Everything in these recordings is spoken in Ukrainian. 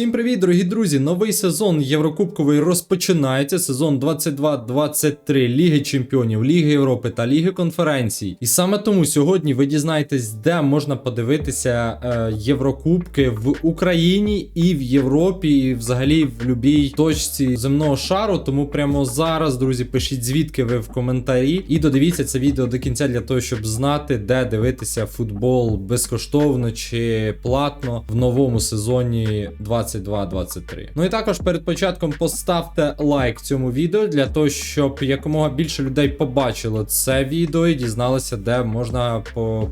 Всім привіт, дорогі друзі! Новий сезон Єврокубковий розпочинається. Сезон 22-23 Ліги Чемпіонів, Ліги Європи та Ліги конференцій. І саме тому сьогодні ви дізнаєтесь, де можна подивитися е, Єврокубки в Україні і в Європі, і взагалі в будь-якій точці земного шару. Тому прямо зараз, друзі, пишіть звідки ви в коментарі і додивіться це відео до кінця для того, щоб знати, де дивитися футбол безкоштовно чи платно в новому сезоні 22-23. Ну і також перед початком поставте лайк цьому відео для того, щоб якомога більше людей побачило це відео і дізналося, де можна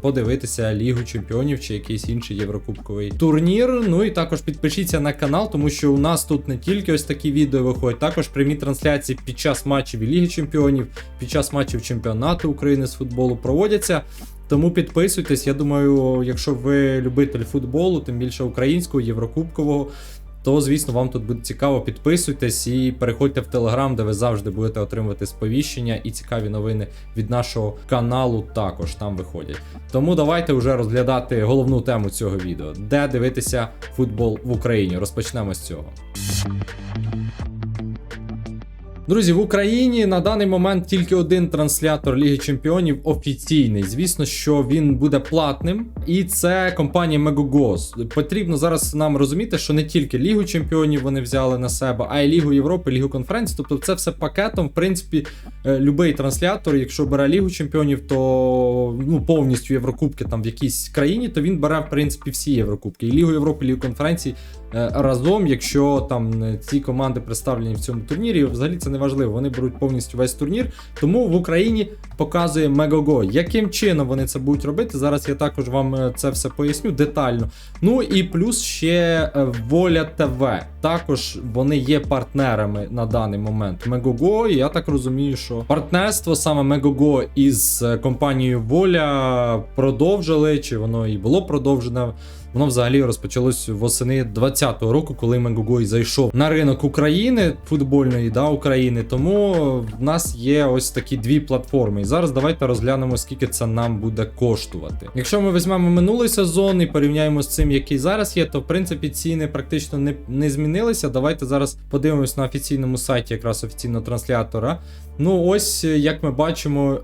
подивитися Лігу Чемпіонів чи якийсь інший єврокубковий турнір. Ну і також підпишіться на канал, тому що у нас тут не тільки ось такі відео виходять, також прямі трансляції під час матчів Ліги Чемпіонів, під час матчів чемпіонату України з футболу проводяться. Тому підписуйтесь. Я думаю, якщо ви любитель футболу, тим більше українського, єврокубкового, то звісно вам тут буде цікаво. Підписуйтесь і переходьте в Телеграм, де ви завжди будете отримувати сповіщення і цікаві новини від нашого каналу. Також там виходять. Тому давайте вже розглядати головну тему цього відео: де дивитися футбол в Україні. Розпочнемо з цього. Друзі, в Україні на даний момент тільки один транслятор Ліги Чемпіонів офіційний. Звісно, що він буде платним, і це компанія Megogo. Потрібно зараз нам розуміти, що не тільки Лігу Чемпіонів вони взяли на себе, а й Лігу Європи, Лігу конференцій. Тобто це все пакетом. В принципі, е, любий транслятор, якщо бере Лігу Чемпіонів, то ну повністю Єврокубки там в якійсь країні, то він бере в принципі всі Єврокубки. І Лігу Європи, Лігу конференцій е, разом, якщо там е, ці команди представлені в цьому турнірі, взагалі це не важливо. Вони беруть повністю весь турнір. Тому в Україні показує Megogo. Яким чином вони це будуть робити? Зараз я також вам е, це все поясню детально. Ну і плюс ще е, Воля ТВ. Також вони є партнерами на даний момент Megogo. Я так розумію, що партнерство саме Megogo із е, компанією Воля продовжили, чи воно і було продовжене. Воно взагалі розпочалось восени 2020 року, коли Мегогой зайшов на ринок України футбольної да, України. Тому в нас є ось такі дві платформи. Зараз давайте розглянемо, скільки це нам буде коштувати. Якщо ми візьмемо минулий сезон і порівняємо з цим, який зараз є, то в принципі ціни практично не, не змінилися. Давайте зараз подивимось на офіційному сайті, якраз офіційного транслятора. Ну, ось як ми бачимо,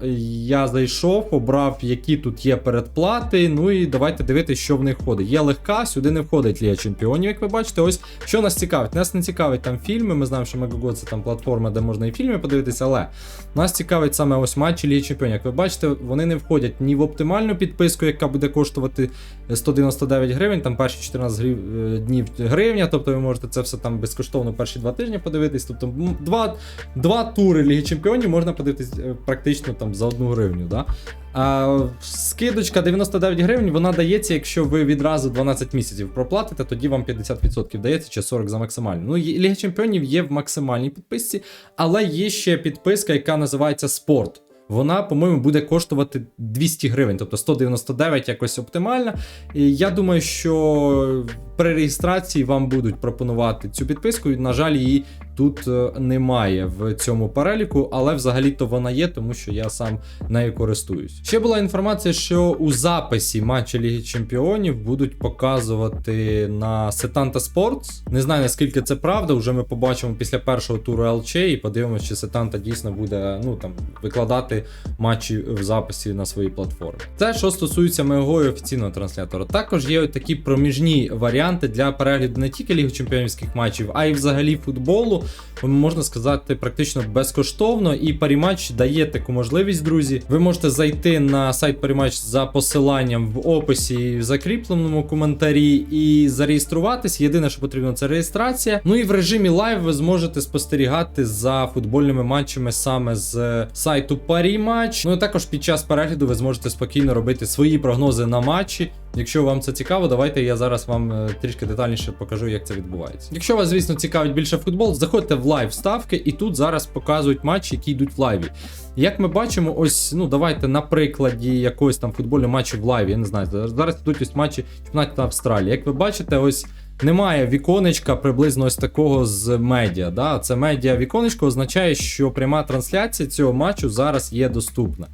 я зайшов, обрав, які тут є передплати. Ну і давайте дивитися, що в них входить. Є легка, сюди не входить Лія Чемпіонів, як ви бачите. Ось що нас цікавить. Нас не цікавить там фільми. Ми знаємо, що Megogo це там платформа, де можна і фільми подивитися, але нас цікавить саме ось матчі Лії Чемпіонів. Як ви бачите, вони не входять ні в оптимальну підписку, яка буде коштувати 199 гривень, там перші 14 грив... е, днів гривня. Тобто ви можете це все там безкоштовно перші два тижні подивитись. Тобто два, два тури Ліги Чемпіонів можна подивитись е, практично там за одну гривню. Да? А, скидочка 99 гривень, вона дається, якщо ви відразу 12 місяців проплатите, тоді вам 50% дається чи 40 за максимальну. Ну, Ліга Чемпіонів є в максимальній підписці, але є ще підписка, яка називається Спорт. Вона, по-моєму, буде коштувати 200 гривень, тобто 199 якось оптимальна. І я думаю, що при реєстрації вам будуть пропонувати цю підписку. На жаль, її тут е, немає в цьому переліку, але взагалі-то вона є, тому що я сам нею користуюсь. Ще була інформація, що у записі матчі Ліги Чемпіонів будуть показувати на Setanta Sports. Не знаю наскільки це правда. Вже ми побачимо після першого туру ЛЧ і подивимося, чи Setanta дійсно буде ну там викладати матчі в записі на своїй платформі. Це що стосується мого офіційного транслятора. Також є такі проміжні варіанти для перегляду не тільки Ліги Чемпіонівських матчів, а й взагалі футболу. Можна сказати, практично безкоштовно. І Паріматч дає таку можливість, друзі. Ви можете зайти на сайт Паріматч за посиланням в описі в закріпленому коментарі і зареєструватись. Єдине, що потрібно, це реєстрація. Ну і в режимі лайв ви зможете спостерігати за футбольними матчами саме з сайту Паріматч. Ну і також під час перегляду ви зможете спокійно робити свої прогнози на матчі. Якщо вам це цікаво, давайте я зараз вам е, трішки детальніше покажу, як це відбувається. Якщо вас, звісно, цікавить більше футбол, заходьте в лайв ставки, і тут зараз показують матчі, які йдуть в лайві. Як ми бачимо, ось ну давайте на прикладі якогось там футбольного матчу в лайві. Я не знаю, зараз йдуть ось матчі чемпіонату Австралії. Як ви бачите, ось. Немає віконечка приблизно ось такого з медіа. Да? Це медіа віконечко означає, що пряма трансляція цього матчу зараз є доступна.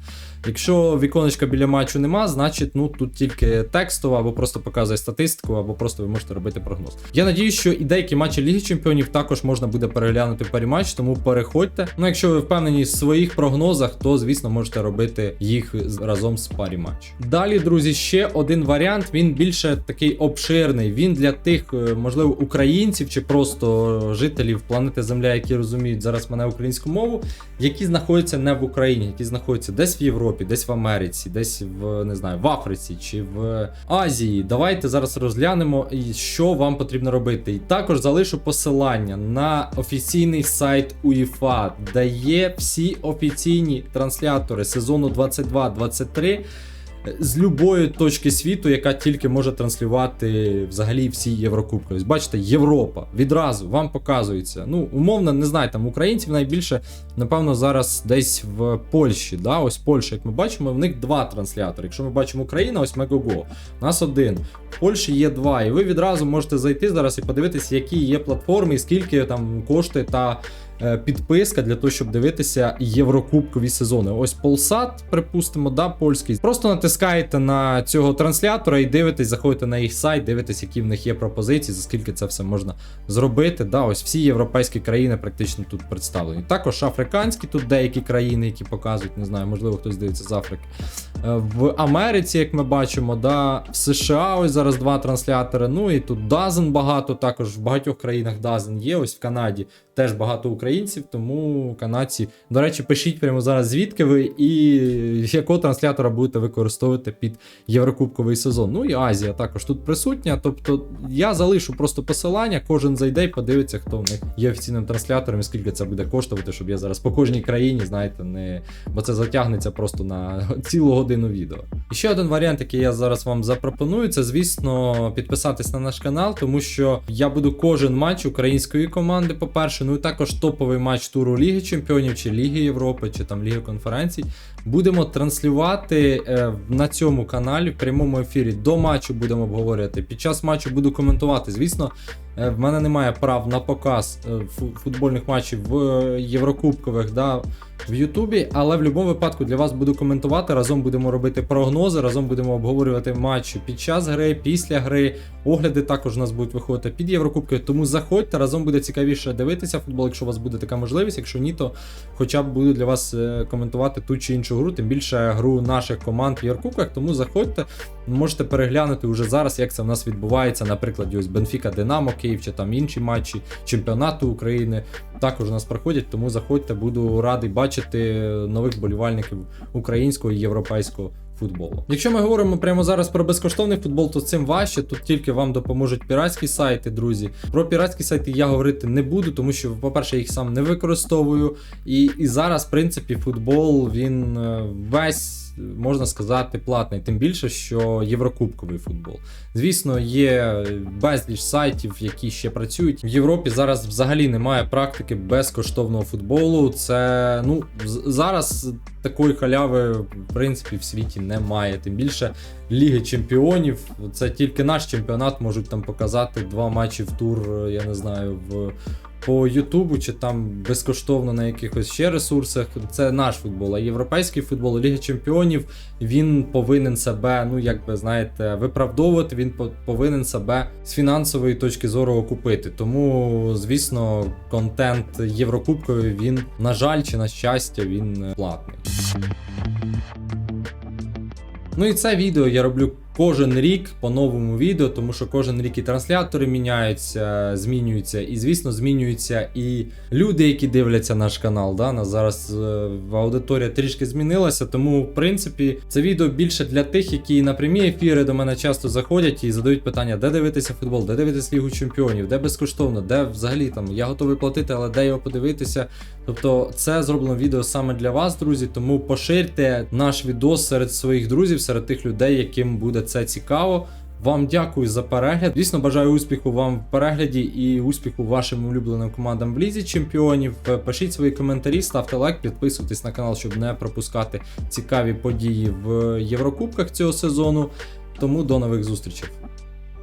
Якщо віконечка біля матчу нема, значить ну тут тільки текстово або просто показує статистику, або просто ви можете робити прогноз. Я надію, що і деякі матчі Ліги Чемпіонів також можна буде переглянути в парі матч, тому переходьте. Ну, якщо ви впевнені в своїх прогнозах, то звісно можете робити їх разом з парі матч. Далі, друзі, ще один варіант. Він більше такий обширний. Він для тих, е, можливо, українців чи просто жителів планети Земля, які розуміють зараз мене українську мову, які знаходяться не в Україні, які знаходяться десь в Європі, десь в Америці, десь в не знаю, в Африці чи в Азії. Давайте зараз розглянемо, що вам потрібно робити. І також залишу посилання на офіційний сайт УЄФА, де є всі офіційні транслятори сезону 22-23 з любої точки світу, яка тільки може транслювати взагалі всі Єврокубки. Ось бачите, Європа відразу вам показується. Ну, умовно, не знаю, там українців найбільше, напевно, зараз десь в Польщі. Да? Ось Польща, як ми бачимо, в них два транслятори. Якщо ми бачимо Україна, ось Мегого. У нас один. В Польщі є два. І ви відразу можете зайти зараз і подивитися, які є платформи, і скільки там коштує та підписка для того, щоб дивитися єврокубкові сезони. Ось Полсат, припустимо, да, польський. Просто натискаєте на цього транслятора і дивитесь, заходите на їх сайт, дивитесь, які в них є пропозиції, за скільки це все можна зробити. Да, ось всі європейські країни практично тут представлені. Також африканські тут деякі країни, які показують, не знаю, можливо, хтось дивиться з Африки. Е, В Америці, як ми бачимо, да, в США ось зараз два транслятори. Ну і тут Дазен багато, також в багатьох країнах Дазен є. Ось в Канаді теж багато українців, тому канадці. До речі, пишіть прямо зараз, звідки ви і якого транслятора будете використовувати під Єврокубковий сезон. Ну і Азія також тут присутня. Тобто я залишу просто посилання, кожен зайде і подивиться, хто в них є офіційним транслятором і скільки це буде коштувати, щоб я зараз по кожній країні, знаєте, не. Бо це затягнеться просто на цілу годину відео. І ще один варіант, який я зараз вам запропоную, це, звісно, підписатись на наш канал, тому що я буду кожен матч української команди, по-перше, ну і також топовий матч туру Ліги Чемпіонів, чи Ліги Європи, чи там Ліги конференцій. Будемо транслювати е, на цьому каналі в прямому ефірі. До матчу будемо обговорювати. Під час матчу буду коментувати. Звісно, в мене немає прав на показ е, футбольних матчів в е, Єврокубкових, да, в Ютубі, але в будь-якому випадку для вас буду коментувати. Разом будемо робити прогнози, разом будемо обговорювати матчі під час гри, після гри. Огляди також у нас будуть виходити під Єврокубки. Тому заходьте, разом буде цікавіше дивитися футбол, якщо у вас буде така можливість. Якщо ні, то хоча б буду для вас е, коментувати ту чи іншу гру, тим більше гру наших команд в Єврокубках. Тому заходьте, можете переглянути вже зараз, як це в нас відбувається. Наприклад, ось Бенфіка Динамо Київ чи там інші матчі чемпіонату України. Також у нас проходять, тому заходьте, буду радий бачити нових болівальників українського і європейського футболу. Якщо ми говоримо прямо зараз про безкоштовний футбол, то цим важче. Тут тільки вам допоможуть піратські сайти, друзі. Про піратські сайти я говорити не буду, тому що, по-перше, їх сам не використовую. І, і зараз, в принципі, футбол він е, весь. Можна сказати, платний, тим більше, що єврокубковий футбол. Звісно, є безліч сайтів, які ще працюють. В Європі зараз взагалі немає практики безкоштовного футболу. Це ну зараз такої халяви, в принципі, в світі немає. Тим більше Ліги Чемпіонів. Це тільки наш чемпіонат можуть там показати два матчі в тур, я не знаю, в. По Ютубу чи там безкоштовно на якихось ще ресурсах. Це наш футбол. А європейський футбол, Ліга Чемпіонів, він повинен себе, ну як би знаєте, виправдовувати. Він повинен себе з фінансової точки зору окупити. Тому, звісно, контент Єврокубковий він, на жаль, чи на щастя, він е, платний. Ну і це відео я роблю кожен рік по новому відео, тому що кожен рік і транслятори міняються, змінюються, і звісно, змінюються і люди, які дивляться наш канал. Да? Нас зараз е, аудиторія трішки змінилася, тому в принципі це відео більше для тих, які на прямі ефіри до мене часто заходять і задають питання, де дивитися футбол, де дивитися Лігу Чемпіонів, де безкоштовно, де взагалі там я готовий платити, але де його подивитися. Тобто це зроблено відео саме для вас, друзі. Тому поширте наш відос серед своїх друзів, серед тих людей, яким буде це цікаво. Вам дякую за перегляд. Дійсно, бажаю успіху вам в перегляді і успіху вашим улюбленим командам в лізі чемпіонів. Пишіть свої коментарі, ставте лайк, підписуйтесь на канал, щоб не пропускати цікаві події в Єврокубках цього сезону. Тому до нових зустрічей.